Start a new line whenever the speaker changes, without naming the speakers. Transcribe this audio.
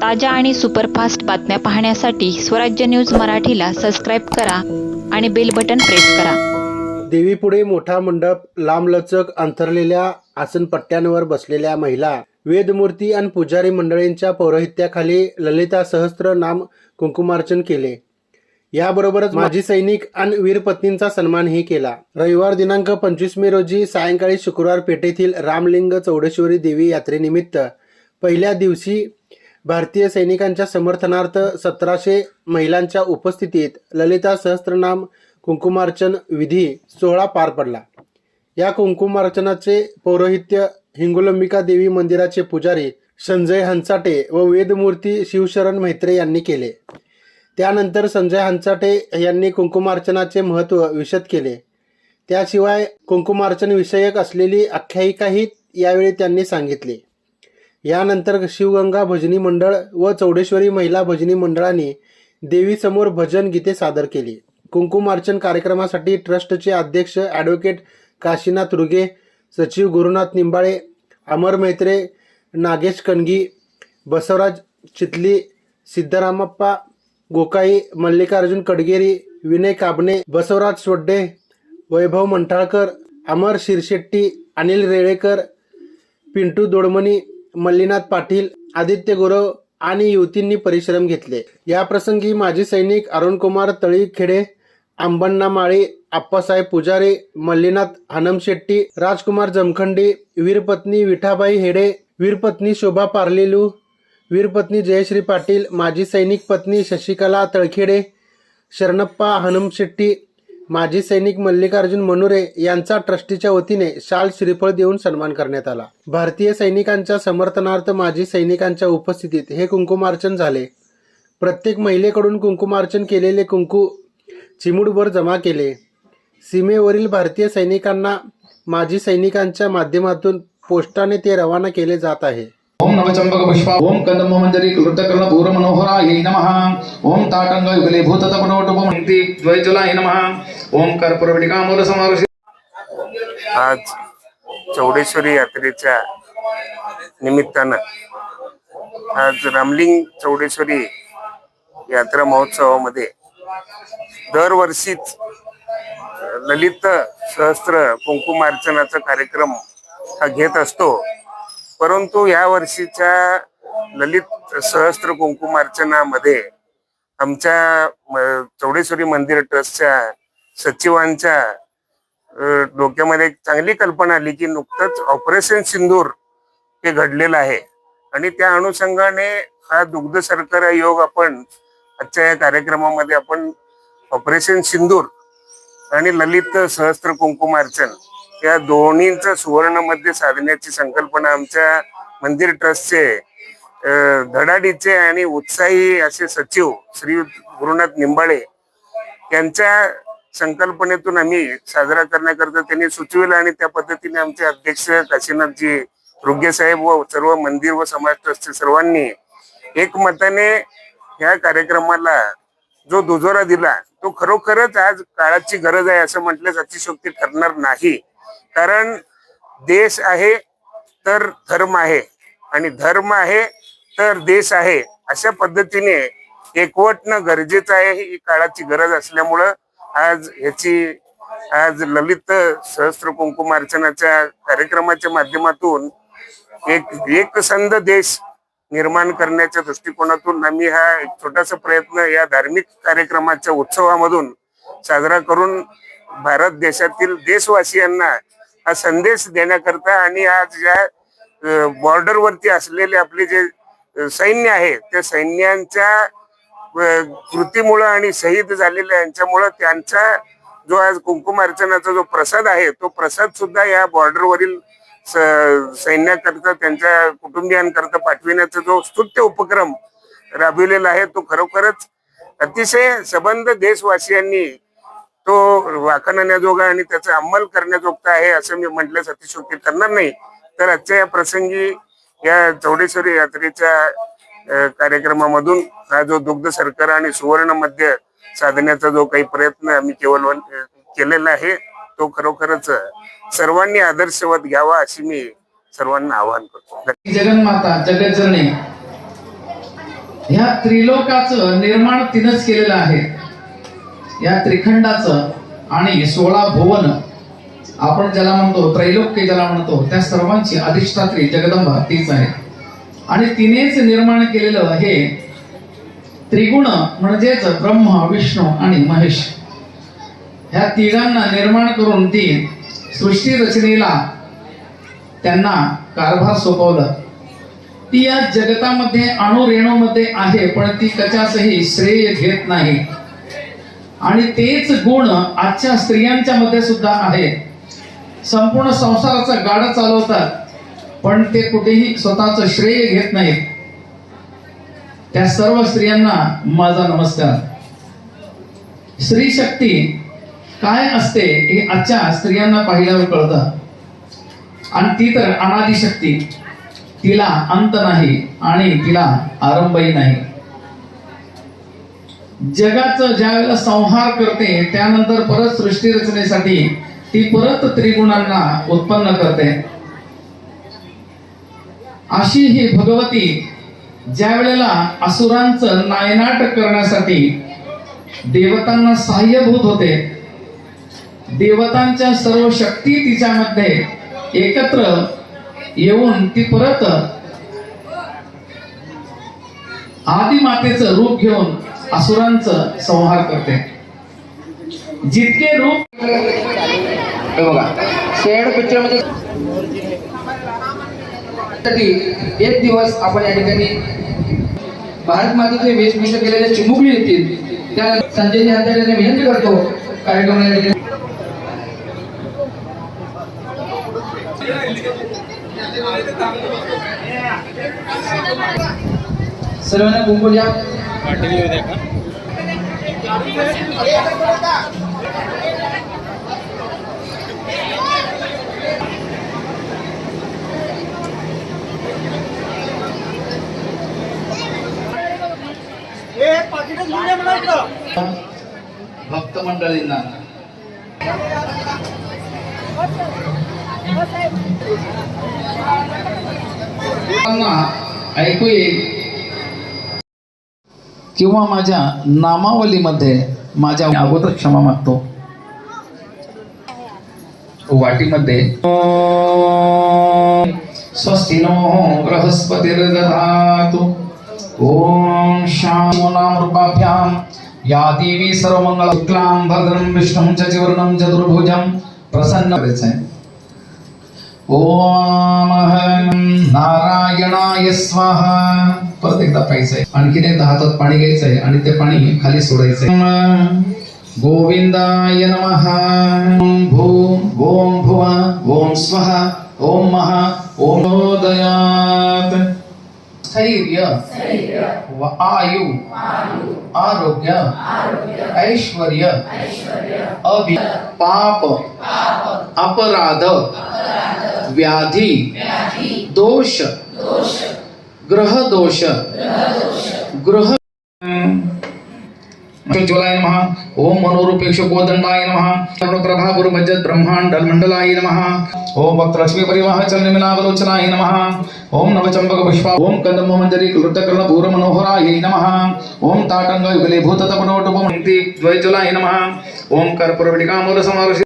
ताज्या आणि सुपरफास्ट बातम्या पाहण्यासाठी स्वराज्य न्यूज मराठीला सबस्क्राईब करा आणि बेल बटन प्रेस करा.
देवीपुढे मोठा मंडप लांबलचक अंथरलेल्या आसनपट्ट्यांवर बसलेल्या महिला वेदमूर्ती आणि पुजारी मंडळींच्या पौरोहित्याखाली ललिता सहस्त्र नाम कुंकुमार्चन केले. याबरोबरच माजी सैनिक आणि वीरपत्नींचा सन्मानही केला. रविवार दिनांक पंचवीस मे रोजी सायंकाळी शुक्रवार पेठेतील रामलिंग चौडेश्वरी देवी यात्रेनिमित्त पहिल्या दिवशी भारतीय सैनिकांच्या समर्थनार्थ सतराशे महिलांच्या उपस्थितीत ललिता सहस्त्रनाम कुंकुमार्चन विधी सोहळा पार पडला. या कुंकुमार्चनाचे पौरोहित्य हिंगोलंबिका देवी मंदिराचे पुजारी संजय हंचाटे व वेदमूर्ती शिवशरण मैत्रे यांनी केले. त्यानंतर संजय हंचाटे यांनी कुंकुमार्चनाचे महत्त्व विशद केले. त्याशिवाय कुंकुमार्चन विषयक असलेली आख्यायिकाही यावेळी त्यांनी सांगितली. यानंतर शिवगंगा भजनी मंडळ व चौडेश्वरी महिला भजनी मंडळाने देवीसमोर भजन गीते सादर केली. कुंकुमार्चन कार्यक्रमासाठी ट्रस्टचे अध्यक्ष ॲडव्होकेट काशीनाथ रुगे सचिव गुरुनाथ निंबाळे अमर मैत्रे नागेश कणगी बसवराज चितली सिद्धरामप्पा गोकाई मल्लिकार्जुन कडगेरी विनय काबणे बसवराज सोड्डे वैभव मंठाळकर अमर शिरशेट्टी अनिल रेळेकर पिंटू दोडमणी मल्लीनाथ पाटील आदित्य गुरव आणि युवतींनी परिश्रम घेतले. या प्रसंगी माजी सैनिक अरुणकुमार तळीखेडे अंबण्णा माळी आप्पासाहेब पुजारी मल्लीनाथ हनम शेट्टी राजकुमार जमखंडी वीरपत्नी विठाबाई हेडे वीरपत्नी शोभा पार्लेलू वीरपत्नी जयश्री पाटील माजी सैनिक पत्नी शशिकला तळखेडे शरणप्पा हनम शेट्टी माजी सैनिक मल्लिकार्जुन मनुरे यांचा ट्रस्टीच्या वतीने शाल श्रीफळ देऊन सन्मान करण्यात आला. भारतीय सैनिकांच्या समर्थनार्थ माजी सैनिकांच्या उपस्थितीत हे कुंकुमार्चन झाले. प्रत्येक महिलेकडून कुंकुमार्चन केलेले कुंकू चिमूडभर जमा केले. सीमेवरील भारतीय सैनिकांना माजी सैनिकांच्या माध्यमातून पोस्टाने ते रवाना केले जात आहे.
ओम नवचंबक पुष्पा ओम कंदम मंजरी कृतकर्ण पूर मनोहराय नमः। ओम ताटंग युगले ద్వైతులాయ నమ नमः। ओम कर्पूरवटिकामूल समारुषी
आज चौडेश्वरी यात्रेच्या निमित्तानं आज रामलिंग चौडेश्वरी यात्रा महोत्सवामध्ये दरवर्षीच ललित सहस्त्र कुंकुमार्चनाचा कार्यक्रम हा घेत असतो. परंतु या वर्षीच्या ललित सहस्त्र कुंकुमार्चनामध्ये आमच्या चौडेश्वरी मंदिर ट्रस्टच्या सचिवांच्या डोक्यामध्ये एक चांगली कल्पना आली की नुकतंच ऑपरेशन सिंदूर हे घडलेलं आहे. आणि त्या अनुषंगाने हा दुग्ध सरकार योग आपण आजच्या या कार्यक्रमामध्ये आपण ऑपरेशन सिंदूर आणि ललित सहस्त्र कुंकुमार्चन या दोन्हींचं सुवर्णमध्ये साधण्याची संकल्पना आमच्या मंदिर ट्रस्टचे धडाडीचे आणि उत्साही असे सचिव श्री गुरुनाथ निंबाळे यांच्या संकल्पनेतून आम्ही साजरा करण्याकरता त्यांनी सुचविलं आणि त्या पद्धतीने आमचे अध्यक्ष काशीनाथजी रुगे साहेब व सर्व मंदिर व समाज ट्रस्टचे सर्वांनी एकमताने या कार्यक्रमाला जो दुजोरा दिला तो खरोखरच आज काळाची गरज आहे असं म्हटल्यास अतिशोक्ती ठरणार नाही. कारण देश आहे तर धर्म आहे. आणि धर्म आहे तर देश आहे अशा पद्धतीने एकवटणं गरजेचं आहे ही काळाची गरज असल्यामुळं आज ह्याची आज ललित सहस्त्र कुंकुमार्चनाच्या कार्यक्रमाच्या माध्यमातून एक एकसंध देश निर्माण करण्याच्या दृष्टिकोनातून आम्ही हा एक छोटासा प्रयत्न या धार्मिक कार्यक्रमाच्या उत्सवामधून साजरा करून भारत देशातील देशवासियांना हा संदेश देण्याकरता आणि आज ज्या बॉर्डरवरती असलेले आपले जे सैन्य आहे त्या सैन्यांच्या कृतीमुळं आणि शहीद झालेल्या यांच्यामुळं त्यांचा जो आज कुंकुम अर्चनाचा जो प्रसाद आहे तो प्रसाद सुद्धा या बॉर्डरवरील स- सैन्याकरता त्यांच्या कुटुंबियांकरता पाठविण्याचा जो स्तुत्य उपक्रम राबविलेला आहे तो खरोखरच अतिशय सबंध देशवासियांनी तो वाखाणण्याजोगा आणि त्याचा अंमल करण्याजोगता आहे असं मी म्हटल्यास अतिशोक्ती करणार नाही. तर आजच्या या प्रसंगी या चौडेश्वरी यात्रेच्या कार्यक्रमामधून हा जो दुग्ध सरकार आणि सुवर्ण मध्य साधण्याचा जो काही प्रयत्न आम्ही केवळ केलेला आहे तो खरोखरच सर्वांनी आदर्शवत घ्यावा अशी मी सर्वांना आवाहन करतो.
जगन्माता जगज्जननी ह्या त्रिलोकाचं निर्माण तिनंच केलेलं आहे. या त्रिखंडाचं आणि सोळा भुवन आपण ज्याला म्हणतो त्रैलोक्य ज्याला म्हणतो त्या सर्वांची अधिष्ठात्री जगदंबा तीच आहे आणि तिनेच निर्माण केलेलं हे त्रिगुण म्हणजेच ब्रह्म विष्णू आणि महेश. ह्या तिघांना निर्माण करून ती सृष्टी रचनेला त्यांना कारभार सोपवलं. ती या जगतामध्ये अणुरेणूमध्ये आहे पण ती कचासही श्रेय घेत नाही. आणि तेच गुण आजच्या स्त्रियांच्या मध्ये सुद्धा आहे संपूर्ण संसाराचा गाडा चालवतात पण ते कुठेही स्वतःच श्रेय घेत नाहीत. त्या सर्व स्त्रियांना माझा नमस्कार. स्त्री शक्ती काय असते हे आजच्या स्त्रियांना पाहिल्यावर कळतं. आणि ती तर अनादी शक्ती तिला अंत नाही आणि तिला आरंभही नाही. जगाचं ज्या वेळेला संहार करते त्यानंतर परत सृष्टी रचनेसाठी ती परत त्रिगुणांना उत्पन्न करते. अशी ही भगवती ज्या वेळेला असुरांचं नायनाट करण्यासाठी देवतांना सहाय्यभूत होते देवतांच्या सर्व शक्ती तिच्यामध्ये एकत्र येऊन ती परत आदिमातेचं रूप घेऊन असुरांचं संहार करते. जितके रूप
बघा शेड पिक्चरमध्ये एक दिवस आपण या ठिकाणी भारत मातेचे वेशभूषा केलेले चिमुकली येतील. त्या संजय हजारे विनंती करतो कार्यक्रमाला या ठिकाणी सर्वांना कुंकू द्या
भक्त मंडळींना लोकांना ऐकू येईल किंवा माझ्या नामावलीमध्ये माझ्या अगोदर क्षमा मागतो. वाटीमध्ये. स्वस्तिनो बृहस्पतिर्दधातु. ओम शामोनामृपाभ्याम या देवी सर्वमंगल भद्रम भद्रं विष्णुं चतुर्णं चतुर्भुजं प्रसन्न करायचं आहे ओम नारायणाय स्वाहा. परत एकदा प्यायचंय आणखीन एकदा हातात पाणी घ्यायचंय आणि ते पाणी खाली सोडायचंय. गोविंदाय नमः. भू ओम भुव ओम स्वः ओम महा ओम दयात स्थैर्य व आयु आरोग्य ऐश्वर्य अभि पाप अपराध व्याधी। दोष। ग्रह दोष। ग्रह ज्वलाय नमः। ओम मनोरूपेक्ष गोदंडाय नमः। प्रभा गुरु मज्जत ब्रह्मांड मंडलाय नमः। ओम वक्त्रलक्ष्मी परिवाह चलन मिलावलोचनाय नमः। ओम नवचंपक पुष्पा ओम कंदम मंजरी कृतकर्ण पूर मनोहराय नमः। ओम ताटंग युगले भूततपनोटुपमन्ति द्वैज्वलाय नमः। ओम कर्पूरविटिकामूल समारोह